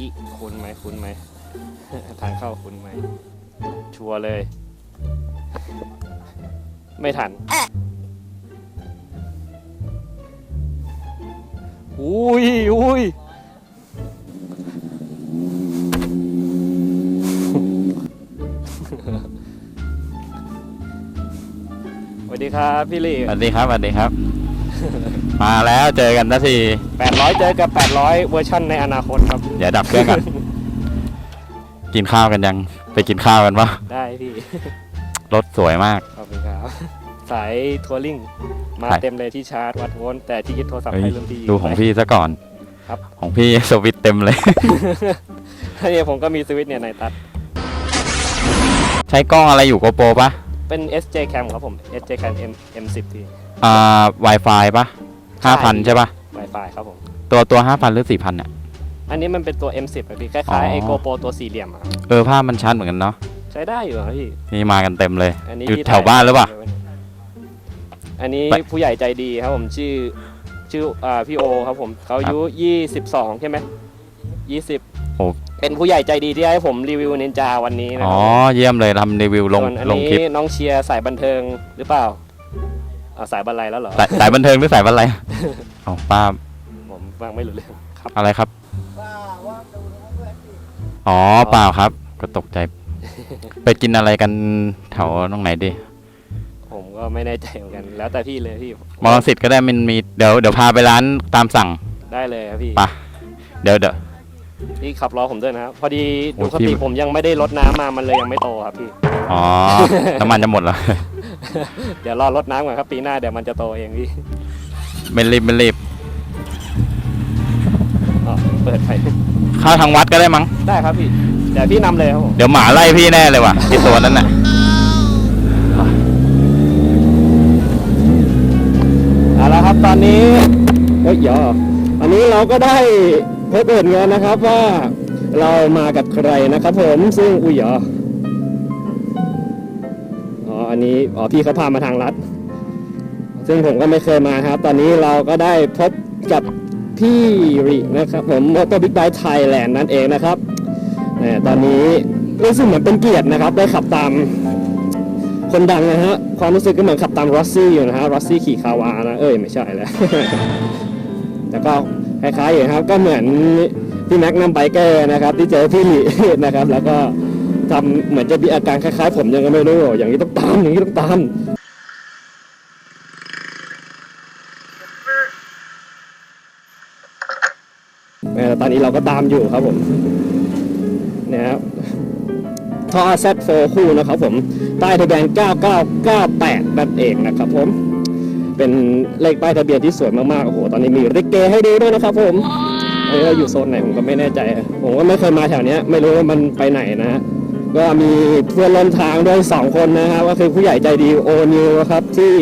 อีอีคุ้นไหมคุ้นไหมทางเข้าคุ้นไหม ชัวร์เลย ไม่ทันอุ้ยอุ้ยสวัสดีครับ พี่ลี่สวัสดีครับสวัสดีครับ มาแล้วเจอกันนาที800 เจอกับ 800 เวอร์ชันในอนาคตครับ เดี๋ยวดับเครื่องกัน กินข้าวกันยัง ไปกินข้าวกันปะได้พี่ รถสวยมาก ขอบคุณครับ สายทัวริงมาใช่เต็มเลยที่ชาร์จวัดโวลต์แต่ที่ยึดโทรศัพท์เฮ้ยให้รุ่นพี่ดูของพี่ซะก่อนครับ ของพี่สวิตช์เต็มเลยเนี่ยผมก็มีสวิตช์เนี่ยในตัด ใช้กล้องอะไรอยู่โกโปรปะ เป็น SJ Cam ครับผม SJ Cam M M10 ที อ่า Wi-Fi ปะห้าพันใช่ปะ Wi-Fi ครับผม ตัวตัวห้าพันหรือสี่พันเนี่ย อันนี้มันเป็นตัว M10 อะพี่คอ๋ล้ายอๆไอโกโปรตัวสี่เหลี่ยมอะครับเออภาพมันชัดเหมือนกันเนาะ ใช้ได้อยู่อะพี่ นี่มากันเต็มเลย อันนี้อยู่ที่แถวบ้านหรือเปล่า อันนี้ไป ผู้ใหญ่ใจดีครับผมชื่อชื่ออ่าพี่โอครับผมเขาอายุ 22 ใช่ไหม20 โอ้ เป็นผู้ใหญ่ใจดีที่ให้ผมรีวิวนินจาวันนี้นะอ๋คอ รับเยี่ยมเลยทำรีวิวลงส่วนอันลงคลิปนี้น้องเชียร์สายบันเทิงหรือเปล่าอ่าสายบันไลแล้วเหรอ สายสายบันเทิงหรือสายบันอะไรอ๋อป้าผมฟังไม่รู้เรื่องครับ อะไรครับ อ๋อเปล่าครับ ก็ตกใจ ไปกินอะไรกันแถวตรงไหนดีผมก็ไม่แน่ใจเหมือนกัน แล้วแต่พี่เลยพี่มอลังสิตก็ได้มันมีเดี๋ยวเดี๋ยวพาไปร้านตามสั่ง ได้เลยครับพี่ ไป เดี๋ยวเดี๋ยว พี่ขับล้อผมด้วยนะครับพอดีโอ้ดูยสพี่ ติผมยังไม่ได้ลดน้ำมามันเลยยังไม่โตครับพี่ อ๋อ น้ำมันจะหมดแล้ว เดี๋ยวรอลดน้ำก่อนครับปีหน้าเดี๋ยวมันจะโตเองพี่ไม่รีบไม่รีบอ๋อเปิดไฟเข้าทางวัดก็ได้มั้ง ได้ครับพี่เดี๋ยวพี่นำเลยครับผมเดี๋ยวหมาไล่พี่แน่เลยว่ะไที่ตัวนั้นน่ะ เอาละครับตอนนี้เฮ้ยเดี๋ยอตอนนี้เราก็ได้ พบเห็นกันนะครับว่าเรามากับใครนะครับผมซึ่งอุ้ยเหรออ๋ออันนี้อ๋อพี่เขาพามาทางลัด ซึ่งผมก็ไม่เคยมาครับ ตอนนี้เราก็ได้พบกับพี่รินะครับผมมอเตอร์บิ๊กไบค์ไทยแลนด์นั่นเองนะครับแหมตอนนี้รู้สึกเหมือนเป็นเกียรตินะครับ ได้ขับตามคนดังนะฮะ ความรู้สึกก็เหมือนขับตามรอสซี่อยู่นะฮะรอสซี่ขี่คาวานะ เอ้ย ไม่ใช่แล้วแต่ก็ คล้ายๆอย่างครับ ก็เหมือนพี่แม็กนัมไบเกอร์นะครับ ที่เจอพี่หลีนะครับ แล้วก็ทำเหมือนจะมีอาการคล้ายๆ ผมยังไงไม่รู้อย่างนี้ต้องตามอย่างนี้ต้องตามตอนนี้เราก็ตามอยู่ครับผมนะครับท่อ Z4 คู่นะครับผมป้ทะเบียน 9998นั่นเองนะครับผม เป็นเลขป้ายทะเบียนที่สวยมากๆ โอ้โห ตอนนี้มีริกเกให้ดูด้วยนะครับผมเอออยู่โซนไหนผมก็ไม่แน่ใจ ผมก็ไม่เคยมาแถวเนี้ย ไม่รู้ว่ามันไปไหนนะ ก็มีเพื่อนร่วมทางด้วยสองคนนะครับ ก็คือผู้ใหญ่ใจดีโอนิวครับที่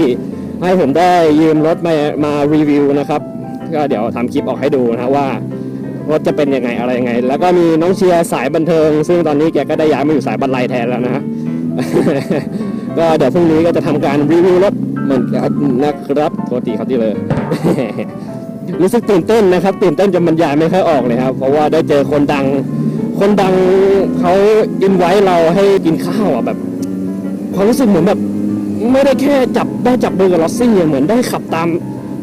ให้ผมได้ยืมรถมามารีวิวนะครับ ก็เดี๋ยวทำคลิปออกให้ดูนะว่ารถจะเป็นยังไงอะไรยังไง แล้วก็มีน้องเชียร์สายบันเทิง ซึ่งตอนนี้แกก็ได้ย้ายมาอยู่สายบันไลแทนแล้วนะก็เดี๋ยวพรุ่งนี้ก็จะทำการรีวิวรถ มือนกันนะครับโทษทีครับที่เลย รู้สึกตื่นเต้นนะครับ ตื่นเต้นจนบรรยายไม่ค่อยออกเลยครับ เพราะว่าได้เจอคนดัง คนดังเขาอินไว้เราให้กินข้าวอะแบบความรู้สึกเหมือนแบบ ไม่ได้แค่จับได้จับมือกับลอสซี่อะเหมือนได้ขับตาม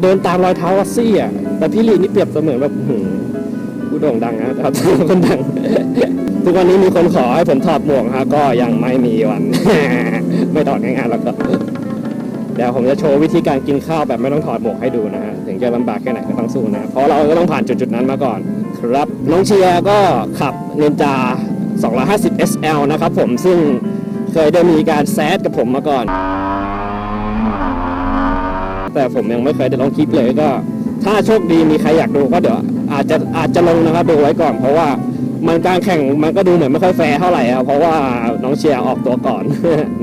เดินตามรอยเท้าลอสซี่อะแต่พี่ลีนี่เปรียบเสมือนแบบผู้โด่งดังนะครับคนดังทุกวันนี้มีคนขอให้ผมถอดหมวกฮะก็ยังไม่มีวัน ไม่ถอดง่ายๆแล้วก็ เดี๋ยวผมจะโชว์วิธีการกินข้าวแบบไม่ต้องถอดหมวกให้ดูนะฮะถึงจะลำบากแค่ไหนก็ต้องสู้นะเพราะเราก็ต้องผ่านจุดๆนั้นมาก่อน ครับน้องเชียร์ก็ขับเนนจา 250 SL นะครับผมซึ่งเคยได้มีการแซดกับผมมาก่อน แต่ผมยังไม่เคยได้ลองคลิปเลยก็ ถ้าโชคดีมีใครอยากดูก็เดี๋ยวอาจจะอาจจะลงนะครับดูไว้ก่อนเพราะว่า มันการแข่งมันก็ดูเหมือนไม่ค่อยแฟร์เท่าไหร่ครับเพราะว่าน้องเชียร์ออกตัวก่อน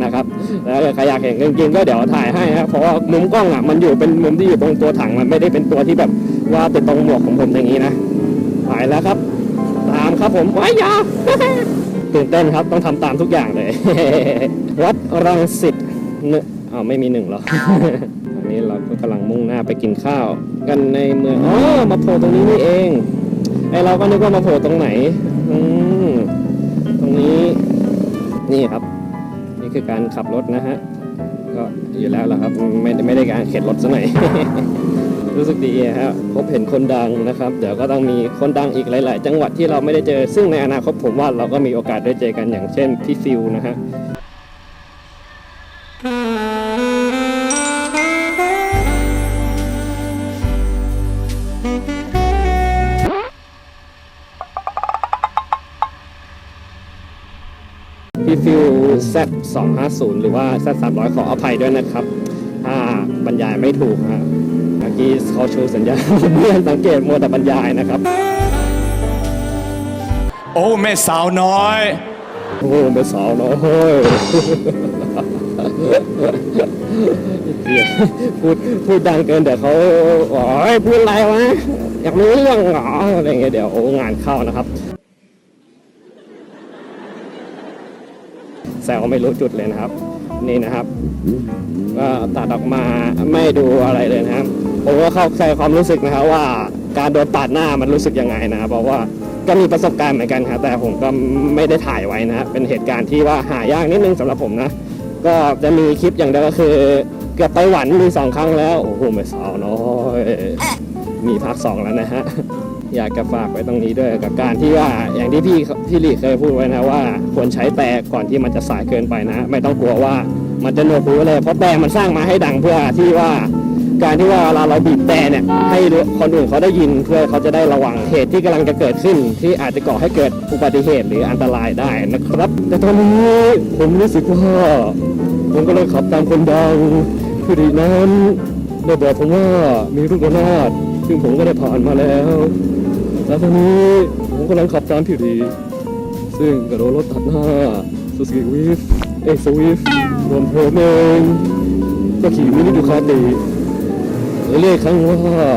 นะครับแล้วใครอยากเห็นจริงๆก็เดี๋ยวถ่ายให้ครับเพราะว่ามุมกล้องอะมันอยู่เป็นมุมที่อยู่ตรงตัวถังมันไม่ได้เป็นตัวที่แบบว่าติดตรงหมวกของผมอย่างนี้นะถ่ายแล้วครับ ตามครับผมว้ายาตื่นเต้นครับต้องทำตามทุกอย่างเลย วัดรังสิตเนอ้าวไม่มีหนึ่งหรออันนี้เราก็กำลังมุ่งหน้าไปกินข้าว กันในเมืองอ๋อมาโผล่ตรงนี้นี่เองไอเราก็นึกว่ามาโผล่ตรงไหน นี่ครับ นี่คือการขับรถนะฮะ ก็อยู่แล้วแหละครับ ไม่ไม่ได้การเข็นรถซะหน่อย รู้สึกดีฮะพบเห็นคนดังนะครับ เดี๋ยวก็ต้องมีคนดังอีกหลาย ๆ จังหวัดที่เราไม่ได้เจอ ซึ่งในอนาคตผมว่าเราก็มีโอกาสได้เจอกันอย่างเช่นพี่ฟิวนะฮะ Z 2 5 0หรือว่า Z 3 0 0ขออภัยด้วยนะครับ ถ้าบรรยายไม่ถูกฮะเมื่อกี้เขาชูสัญญาณผมไม่ทันสังเกตมัวแต่บรรยายนะครับ โอ้แม่สาวน้อย โอ้เป็นสาวน้อยเหี้ยพูดพูดดังเกินเดี๋ยวเขาอ๋อยพูดอะไรวะอยากรู้เรื่องเหรออะไรเงี้ยเดี๋ยวงานเข้านะครับ แซวไม่รู้จุดเลยนะครับ นี่นะครับก็ตัดออกมาไม่ดูอะไรเลยนะครับผมก็เข้าใจความรู้สึกนะครับว่าการโดนปาดหน้ามันรู้สึกยังไงนะครับเพราะว่าก็มีประสบการณ์เหมือนกันครับแต่ผมก็ไม่ได้ถ่ายไว้นะเป็นเหตุการณ์ที่ว่าหายากนิดนึงสำหรับผมนะ ก็จะมีคลิปอย่างเดียวก็คือ เกือบไปหวันมีสองครั้งแล้วโอ้โหไม่สาวน้อยมีภาคสองแล้วนะฮะ อยากจะฝากไว้ตรงนี้ด้วยกับการที่ว่าอย่างที่พี่พี่หลีเคยพูดไว้นะว่าควรใช้แต่ก่อนที่มันจะสายเกินไปนะ ไม่ต้องกลัวว่ามันจะหนวกหูเลยเพราะแต่มันสร้างมาให้ดังเพื่อที่ว่า การที่ว่าเวลาเราบีบแต่เนี่ยให้คนอื่นเขาได้ยินเพื่อเขาจะได้ระวังเหตุที่กำลังจะเกิดขึ้น ที่อาจจะก่อให้เกิดอุบัติเหตุหรืออันตรายได้นะครับ แต่ตอนนี้ผมรู้สึกว่าผมก็เลยขับตามคนดังผู้ดีนั้นได้บอกผมว่ามีลูกระนาด ซึ่งผมก็ได้ผ่านมาแล้ว แล้วตอนนี้ผมกำลังขับตามพี่ดี ซึ่งกระโดดรถตัดหน้าซูซูกิวิฟเอ็กซ์วิฟรวมผมเองก็ขี่มินิดูคาติเรียกครั้งว่า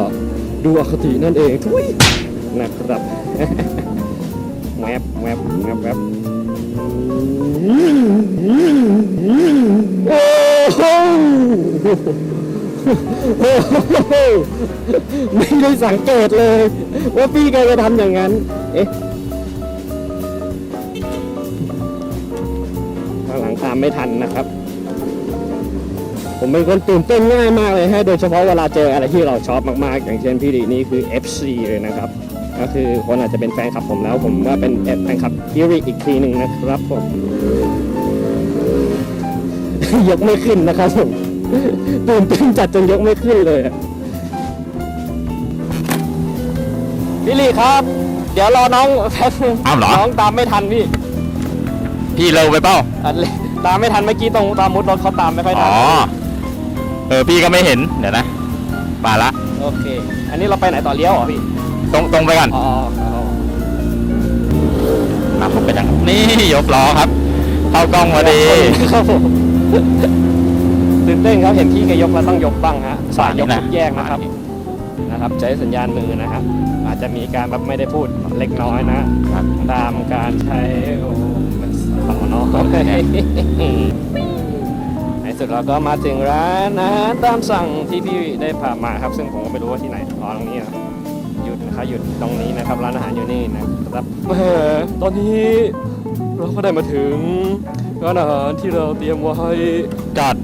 ดูอคตินั่นเองทุยนะครับแวบแวบแวบแวบโอ้โห ไม่ได้สังเกตเลย ว่าพี่แกจะทำอย่างนั้น เอ๊ะข้างหลังตามไม่ทันนะครับ ผมเป็นคนตื่นเต้นง่ายมากเลยฮะ โดยเฉพาะเวลาเจออะไรที่เราชอบมากๆ อย่างเช่นพี่ดีนี่คือ FC เลยนะครับ ก็คือคนอาจจะเป็นแฟนคลับผมแล้ว ผมก็เป็นแฟนคลับพี่ดีอีกทีหนึ่งนะครับผมยกไม่ขึ้นนะครับผม ตื่นเต้นจัดจนยกไม่ขึ้นเลยอะพี่ลีครับ เดี๋ยวรอน้องแป๊บนึงอ้าวเหรอ น้องตามไม่ทันพี่พี่เร็วไปเปล่าอันเลยตามไม่ทันเมื่อกี้ตรงตามมุดรถเขาตามไม่ค่อยทัอ๋นอ เออพี่ก็ไม่เห็น เดี๋ยวนะ มาละ โอเค อันนี้เราไปไหนต่อเลี้ยวเหรอพี่ตรงตรงไปก่อนอ๋ออ๋อนำผมไปจังนี่ยกล้อครับ เข้ากล้องพอดี ครับผม ตื่นเต้นครับเห็นพี่แกยกแล้วต้องยกบ้างฮะสายยกนะทุกแยกนะครับนะครับใช้สัญญาณมือนะครับอาจจะมีการแบบไม่ได้พูดเล็กน้อยนะครับตามการใช้โอ้มันสาวน้อยในสุดเราก็มาถึงร้านอาหารตามสั่งที่พี่ได้พามาครับ ซึ่งผมก็ไม่รู้ว่าที่ไหนอ๋อตรงนี้นะหยุดนะครับหยุดตรงนี้นะครับร้านอาหารอยู่นี่นะครับเออตอนนี้เราก็ได้มาถึงร้านอาหารที่เราเตรียมไว้จอด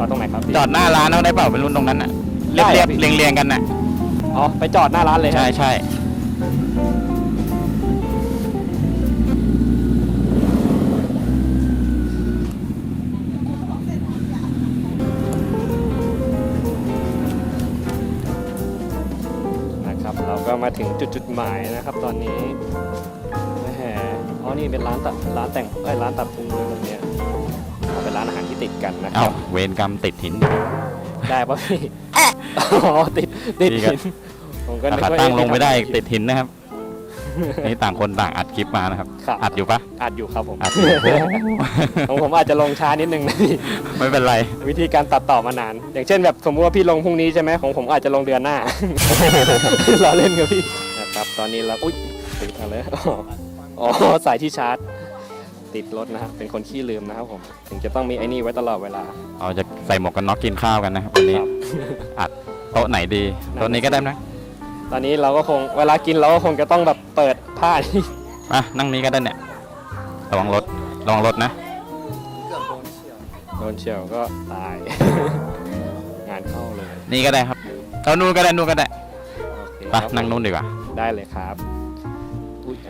จอดตรงไหนครับพี่จอดหน้าร้านเอาได้เปล่าเป็นรุ่นตรงนั้นน่ะเรียบได้เรียครับบพี่เรียงเรียงๆกันน่ะอ๋อไปจอดหน้าร้านเลยฮะใช่ใช่นะครับ เราก็มาถึงจุดจุดหมายนะครับ ตอนนี้แหมอ๋อนี่เป็นร้านตัดร้านแต่งเอ้ยร้านตัดผมเลยแบบเนี้ยเอาเป็น ร้านอาหารที่ติดกันนะคเอ้ารับเวรกรรมติดหิน ได้ปะพี่อ๋อติดติดดีครับ หินผมก็รานึกคาว่าตั้งลงไม่ได้เอ๊ะติดหินนะครับ นี่ต่างคนต่างอัดคลิปมานะครับ ครับอัดอยู่ปะอัดอยู่ครับผมอัดอยู่โอ้ของผมอาจจะลงช้านิดนึงนะพี่ ไม่เป็นไร วิธีการตัดต่อมานาน อย่างเช่นแบบสมมติว่าพี่ลงพรุ่งนี้ใช่ไหมของผมอาจจะลงเดือนหน้า เราเล่นกับพี่นะครับตอนนี้เราอุ้ยติดอะไรอ๋ออ๋อสายที่ชาร์จ ติดรถนะครับเป็นคนขี้ลืมนะครับผมถึงจะต้องมีไอ้นี่ไว้ตลอดเวลา เราจะใส่หมวกกันน็อกกินข้าวกันนะครับวันนี้ครับ อัดโต๊ะไหนดีโต๊ะนี้ก็ได้นะตอนนี้เราก็คงเวลากินเราก็คงจะต้องแบบเปิดผ้านี่อะนั่งนี้ก็ได้เนี่ยระวังรถระวังรถนะ โดนเฉียวก็ตาย งานเข้าเลยนี่ก็ได้ครับเอานู่นก็ได้นู่นก็ได้โอเคไปครับนั่งนู่นดีกว่าได้เลยครับอุ๊ยอ้า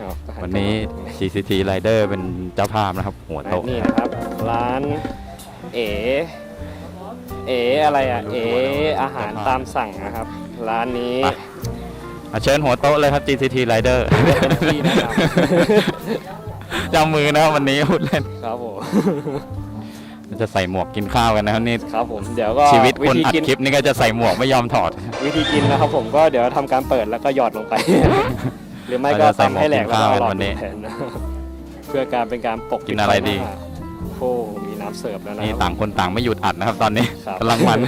วก็หัวันนี้กลับมา GCT Rider เป็นเจ้าภาพนะครับ หัวโต๊ะนี่นะครับ ร้านเอเออะไรอะเออาหารตามสั่งนะครับ ร้านนี้ไปอะเชิญหัวโต๊ะเลยครับ GCT Rider เป็นที่แนะนเจ้ามือนะครับวันนี้พูดเล่น ครับผมจะใส่หมวกกินข้าวกันนะครับนี่ครับผมเดี๋ยวก็ชีวิตคนธีอัดกินคลิปนี่ก็จะใส่หมวกไม่ยอมถอด วิธีกินนะครับผมก็เดี๋ยวทำการเปิดแล้วก็หยอดลงไป หรือไม่ก็เราจะใส่หมทำวกให้แหลกกินแล้วข้าวก็กันหลอดวันนี้แทนนะเพื่อการเป็นการปกปิกินอะไรดี ใบหน้าโอ้มีน้ำเสิร์ฟแล้วนะนี่ครับต่างคนต่างไม่หยุดอัดนะครับตอนนี้ครับกำลังมัน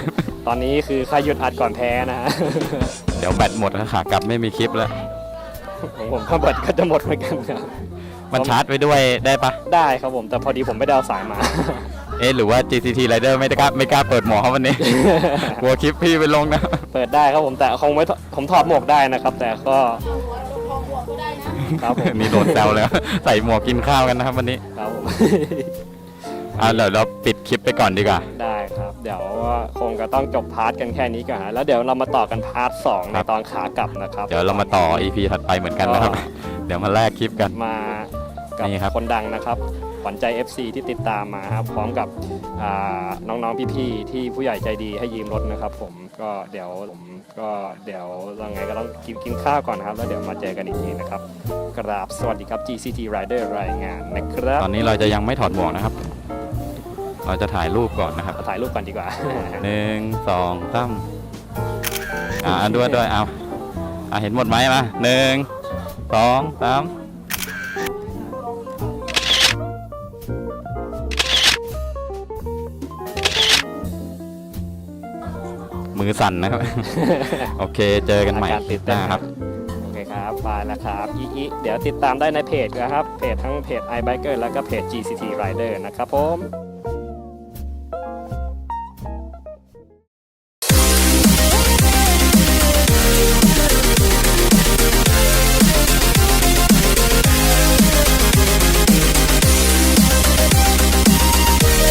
ตอนนี้คือใครหยุดอัดก่อนแพ้นะฮะ เดี๋ยวแบตหมดแล้วขากลับไม่มีคลิปแล้วของผมก็แบตก็จะหมดเหมือนกันครับมันชาร์จไปด้วยได้ปะได้ครับผมแต่พอดีผมไม่ได้เอาสายมา เอ๊ะหรือว่า GCT Rider ไม่ได้กล้าไม่กล้าเปิดหมวกเขาวันนี้ กลัวคลิปพี่ไปลงนะ เปิดได้ครับผมแต่คงไม่ถผมถอดหมวกได้นะครับ แต่ก็ ครับผมมีโดนแซวแล้ว ใส่หมวกกินข้าวกันนะครับวันนี้ครับผม อ่าเดี๋ยวเราปิดคลิปไปก่อนดีกว่า ได้ครับ เดี๋ยวคงจะต้องจบพาร์ทกันแค่นี้ก่อนฮะแล้วเดี๋ยวเรามาต่อกันพาร์ทสองในครับ ตอนขากลับนะครับ เดี๋ยวเรามาต่อ EP ถัดไปเหมือนกันนะครับก็เดี๋ยวมาแลกคลิปกัน มากับนี่ครับ คนดังนะครับ ขวัญใจ FC ที่ติดตามมาครับพร้อมกับอ่าน้องๆพี่ๆที่ผู้ใหญ่ใจดีให้ยืมรถนะครับ ผมก็เดี๋ยวผมก็เดี๋ยวยังไงก็ต้องกินกินข้าวก่อนนะครับ แล้วเดี๋ยวมาเจอกันอีกทีนะครับกราบสวัสดีครับ GCT Rider รายงานนะครับตอนนี้เราจะยังไม่ถอดหมวกนะครับ เราจะถ่ายรูปก่อนนะครับถ่ายรูปกันดีกว่าหนึ่งสองสามอ่าด้วยด้วยเอาอ่าเห็นหมดไหมมาหนึ่งสองสาม มือสั่นนะครับ โอเค เจอกันใหม่อาการคลิตื่ปนหเต้นน้าครับ โอเคครับไปแล้วครับอีอีเดี๋ยวติดตามได้ในเพจนะครับ เพจทั้งเพจ iBiker แล้วก็เพจ GCT Rider นะครับผม